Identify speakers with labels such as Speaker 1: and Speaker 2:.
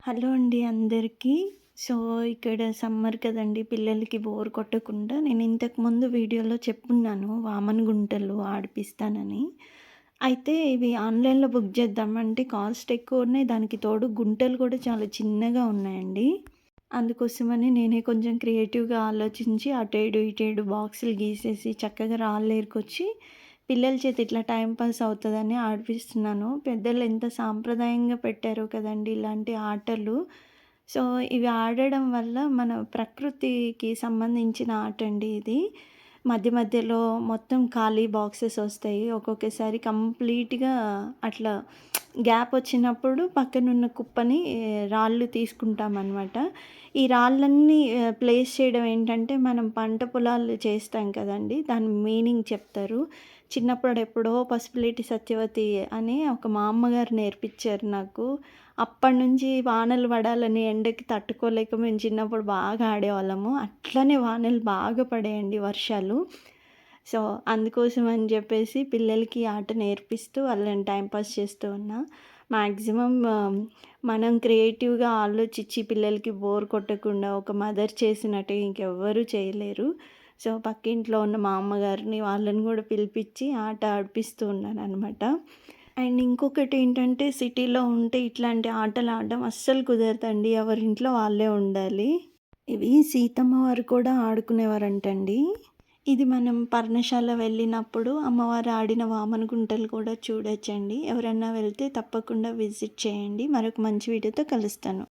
Speaker 1: Hello అండి అందరికీ. So, ఇక్కడ సమ్మర్ కదండి పిల్లలకి బోర్ కొట్టకుండా నేను ఇంతకుముందు వీడియోలో చెప్పున్నాను వామన్ గుంటలు ఆడిపిస్తానని. అయితే ఇవి ఆన్‌లైన్‌లో బుక్ చేద్దామంటే కాస్ట్ ఎక్కువ ఉన్నాయి దానికి తోడు గుంటలు కూడా చాలా చిన్నగా ఉన్నాయండి. అందుకోసమని నేనే కొంచెం క్రియేటివ్‌గా ఆలోచించి అటేడు, ఇటేడు బాక్సులు గీసేసి చక్కగా రాళ్ళేరుకొచ్చి పిల్లల చేతి ఇట్లా టైంపాస్ అవుతుందని ఆడిపిస్తున్నాను. పెద్దలు ఎంత సాంప్రదాయంగా పెట్టారో కదండీ ఇలాంటి ఆటలు. సో, ఇవి ఆడడం వల్ల మన ప్రకృతికి సంబంధించిన ఆట అండి ఇది. మధ్య మధ్యలో మొత్తం ఖాళీ బాక్సెస్ వస్తాయి. ఒక్కొక్కసారి కంప్లీట్‌గా అట్లా గ్యాప్ వచ్చినప్పుడు పక్కనున్న కుప్పని రాళ్ళు తీసుకుంటామనమాట. ఈ రాళ్ళన్నీ ప్లేస్ చేయడం ఏంటంటే మనం పంట పొలాలు చేస్తాం కదండీ! దాని మీనింగ్ చెప్తారు. చిన్నప్పుడు ఎప్పుడో పసుపులేటి సత్యవతి అని ఒక మా అమ్మగారు నేర్పించారు నాకు. అప్పటినుంచి వానలు పడాలని ఎండకి తట్టుకోలేక మేము చిన్నప్పుడు బాగా ఆడేవాళ్ళము. అట్లనే వానలు బాగా పడేయండి వర్షాలు. సో, అందుకోసం అని చెప్పేసి పిల్లలకి ఆట నేర్పిస్తూ వాళ్ళని టైంపాస్ చేస్తూ ఉన్నా. మాక్సిమం మనం క్రియేటివ్‌గా ఆలోచించి పిల్లలకి బోర్ కొట్టకుండా ఒక మదర్ చేసినట్టు ఇంకెవ్వరూ చేయలేరు. సో, పక్కింట్లో ఉన్న మా అమ్మగారిని వాళ్ళని కూడా పిలిపించి ఆట ఆడిపిస్తూ ఉన్నాననమాట. అండ్ ఇంకొకటి ఏంటంటే సిటీలో ఉంటే ఇట్లాంటి ఆటలు ఆడడం అస్సలు కుదరదండి. ఎవరింట్లో వాళ్ళే ఉండాలి. ఇవి సీతమ్మ వారు కూడా ఆడుకునేవారంటండి. ఇది మనం పర్ణశాల వెళ్ళినప్పుడు అమ్మవారు ఆడిన వామన గుంటలు కూడా చూడొచ్చండి. ఎవరన్నా వెళ్తే తప్పకుండా విజిట్ చేయండి. మరొక మంచి వీడియోతో కలుస్తాను.